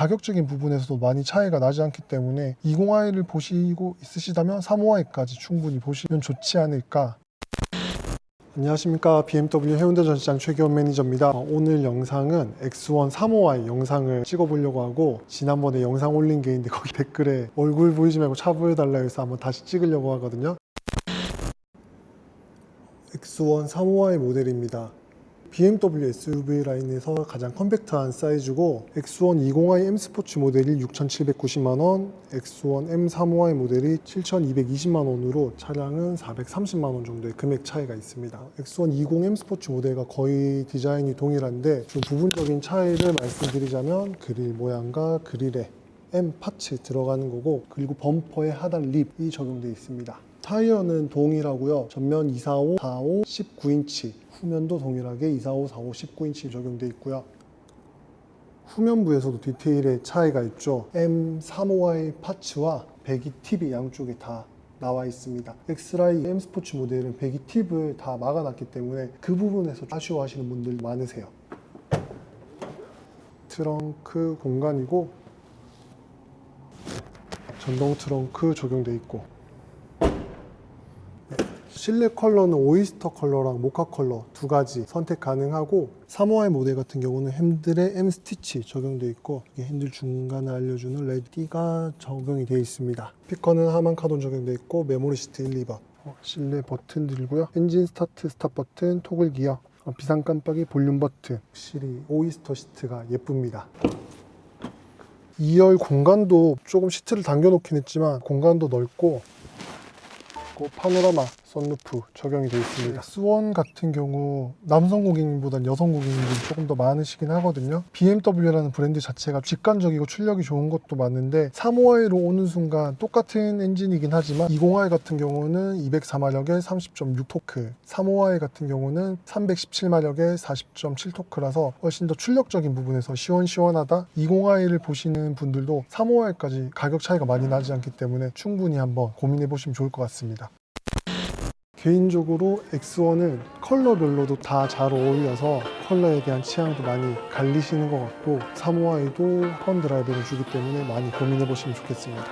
가격적인 부분에서도 많이 차이가 나지 않기 때문에 20i를 보시고 있으시다면 35i까지 충분히 보시면 좋지 않을까. 안녕하십니까. BMW 해운대 전시장 최기원 매니저입니다. 어, 오늘 영상은 X1 35i 영상을 찍어보려고 하고 지난번에 영상 올린 게 있는데 거기 댓글에 얼굴 보이지 말고 차 보여달라 해서 한번 다시 찍으려고 하거든요. X1 35i 모델입니다 BMW SUV 라인에서 가장 컴팩트한 사이즈고 X1 20i M 스포츠 모델이 6,790만 원, X1 M 35i 모델이 7,220만 원으로 차량은 430만 원 정도의 금액 차이가 있습니다. X1 20 M 스포츠 모델과 거의 디자인이 동일한데 좀 부분적인 차이를 말씀드리자면 그릴 모양과 그릴에 M 파츠 들어가는 거고 그리고 범퍼의 하단 립이 적용되어 있습니다. 타이어는 동일하고요. 전면 245, 45, 19인치, 후면도 동일하게 245, 45, 19인치 적용되어 있고요. 후면부에서도 디테일의 차이가 있죠. M35i 파츠와 배기 팁이 양쪽에 다 나와 있습니다. 엑스라이 M 스포츠 모델은 배기 팁을 다 막아놨기 때문에 그 부분에서 아쉬워하시는 분들 많으세요. 트렁크 공간이고 전동 트렁크 적용돼 있고 실내 컬러는 오이스터 컬러랑 모카 컬러 두 가지 선택 가능하고 3호의 모델 같은 경우는 핸들에 M 스티치 적용되어 있고 핸들 중간을 알려주는 레디가 적용이 되어 있습니다. 스피커는 하만 카돈 적용되어 있고 메모리 시트 1, 2번 어, 실내 버튼 들고요. 엔진 스타트 스탑 버튼 토글 기어 어, 비상 깜빡이 볼륨 버튼 확실히 오이스터 시트가 예쁩니다. 2열 공간도 조금 시트를 당겨놓긴 했지만 공간도 넓고 그 파노라마 썬루프 적용이 되어 있습니다. S1 같은 경우 남성 고객님보단 여성 고객님들이 조금 더 많으시긴 하거든요. BMW라는 브랜드 자체가 직관적이고 출력이 좋은 것도 많은데 3호i로 오는 순간 똑같은 엔진이긴 하지만 20i 같은 경우는 204마력에 30.6 토크, 3호i 같은 경우는 317마력에 40.7 토크라서 훨씬 더 출력적인 부분에서 시원시원하다. 20i를 보시는 분들도 3호i까지 가격 차이가 많이 나지 않기 때문에 충분히 한번 고민해 보시면 좋을 것 같습니다. 개인적으로 X1은 컬러별로도 다 잘 어울려서 컬러에 대한 취향도 많이 갈리시는 것 같고 3호i도 펀 드라이브를 주기 때문에 많이 고민해 보시면 좋겠습니다.